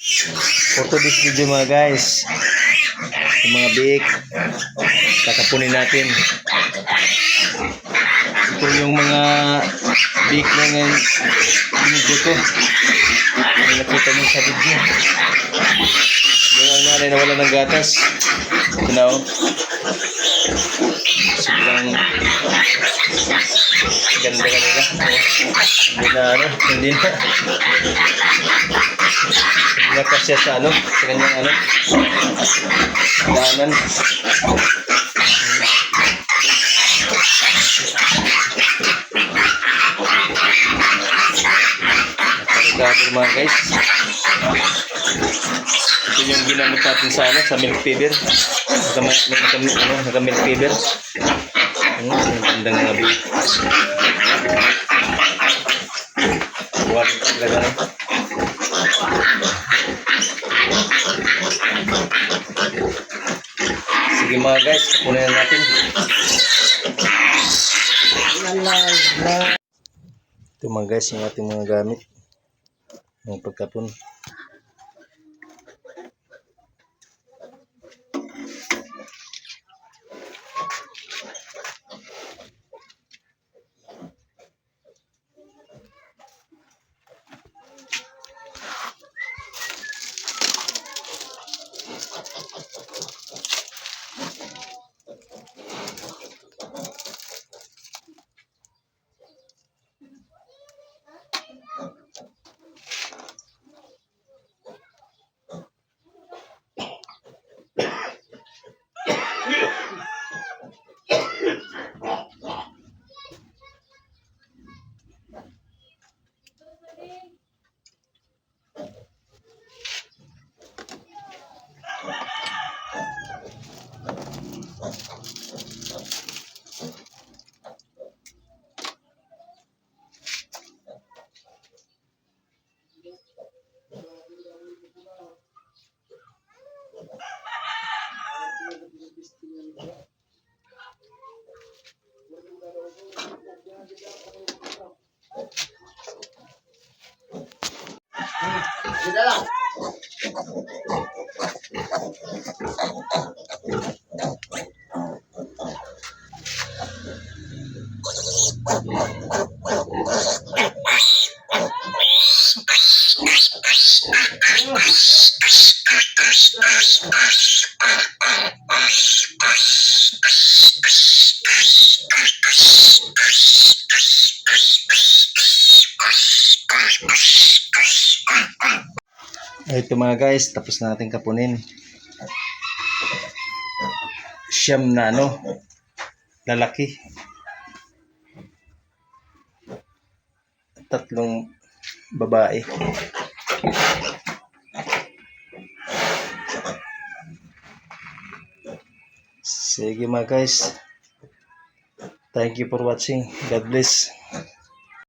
For today's video mga guys, yung mga biik, kakapunin natin. Ito yung mga biik na ngayon, video ko. Yung nakita niyo sa video. Yung ang nanay na wala ng gatas. Ito na oh. Sobrang ganda kanila. Hindi na ano, hindi na. Hindi na kasya sa ano, sa kanyang ano, daanan. Nakarigado mga guys. Ito yung ginamit natin sa ano, sa milk fever. Naka, naka, ano, naka milk fever. Ano, ang gandang nga bi. Buwan talaga no. Sige mga guys, kunin na natin. Ito mga guys, yung ating mga gamit. Yung pagkapon. Shh, shh, shh. Ito mga guys, tapos na natin kapunin. Siyam na ano, lalaki. Tatlong babae. Sige mga guys. Thank you for watching. God bless.